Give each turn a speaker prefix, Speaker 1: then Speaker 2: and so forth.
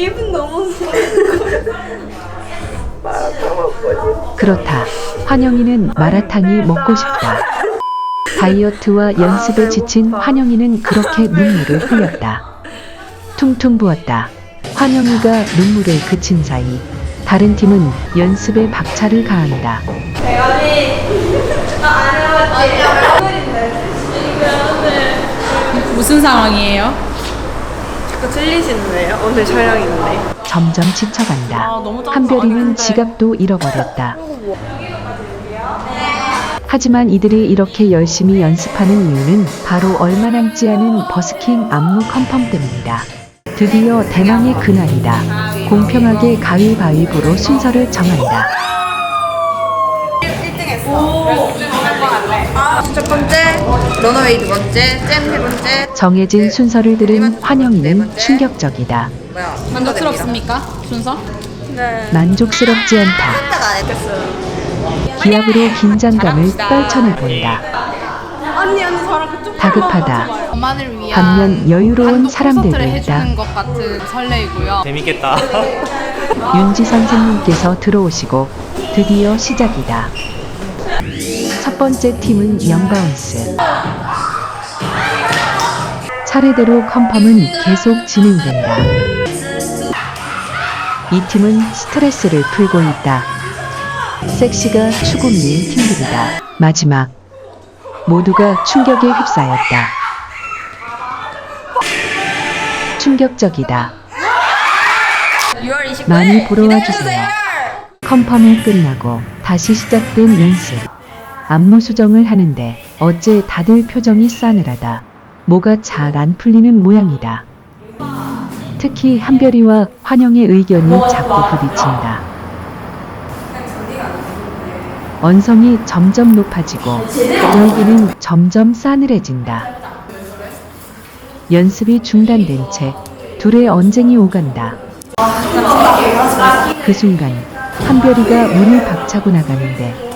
Speaker 1: 2분 넘어서 그렇다. 환영이는 마라탕이 먹고 싶다. 다이어트와 연습에 지친 환영이는 그렇게 눈물을 흘렸다. 퉁퉁 부었다. 환영이가 눈물을 그친 사이 다른 팀은 연습에 박차를 가한다.
Speaker 2: 무슨 상황이에요?
Speaker 3: 자꾸 틀리시는데요? 오늘 촬영인데.
Speaker 1: 점점 지쳐간다.
Speaker 2: 아, 너무 짜-
Speaker 1: 한별이는 지갑도 잃어버렸다. 하지만 이들이 이렇게 열심히 연습하는 이유는 바로 얼마 남지 않은 버스킹 안무 컨펌 때문이다. 드디어 대망의 그날이다. 공평하게 가위바위보로 순서를 정한다.
Speaker 3: 첫 번째, 런어웨이 두 번째, 잼 세 번째.
Speaker 1: 정해진 순서를 들은 환영이는 충격적이다.
Speaker 3: 뭐야?
Speaker 2: 만족스럽습니까? 순서?
Speaker 3: 네.
Speaker 1: 만족스럽지 않다.
Speaker 3: 안 했겠어요.
Speaker 1: 기압으로 긴장감을 떨쳐내 본다.
Speaker 3: 언니 언니 저랑 그쪽
Speaker 1: 다급하다.
Speaker 2: 엄마를 위한
Speaker 1: 반면 여유로운
Speaker 2: 단독
Speaker 1: 사람들도
Speaker 2: 콘서트를
Speaker 1: 있다.
Speaker 2: 해주는 것 같은 설레이고요.
Speaker 4: 재밌겠다.
Speaker 1: 윤지 선생님께서 들어오시고 드디어 시작이다. 첫 번째 팀은 영바운스. 차례대로 컨펌은 계속 진행된다. 이 팀은 스트레스를 풀고 있다. 섹시가 추구미인 팀들이다. 마지막. 모두가 충격에 휩싸였다. 충격적이다.
Speaker 3: 6월 29일
Speaker 1: 많이 보러 와주세요. 컨펌이 끝나고 다시 시작된 연습. 안무 수정을 하는데 어째 다들 표정이 싸늘하다. 뭐가 잘 안 풀리는 모양이다. 특히 한별이와 환영의 의견이 자꾸 부딪힌다. 언성이 점점 높아지고 열기는 점점 싸늘해진다. 연습이 중단된 채 둘의 언쟁이 오간다. 그 순간 한별이가 문을 박차고 나가는데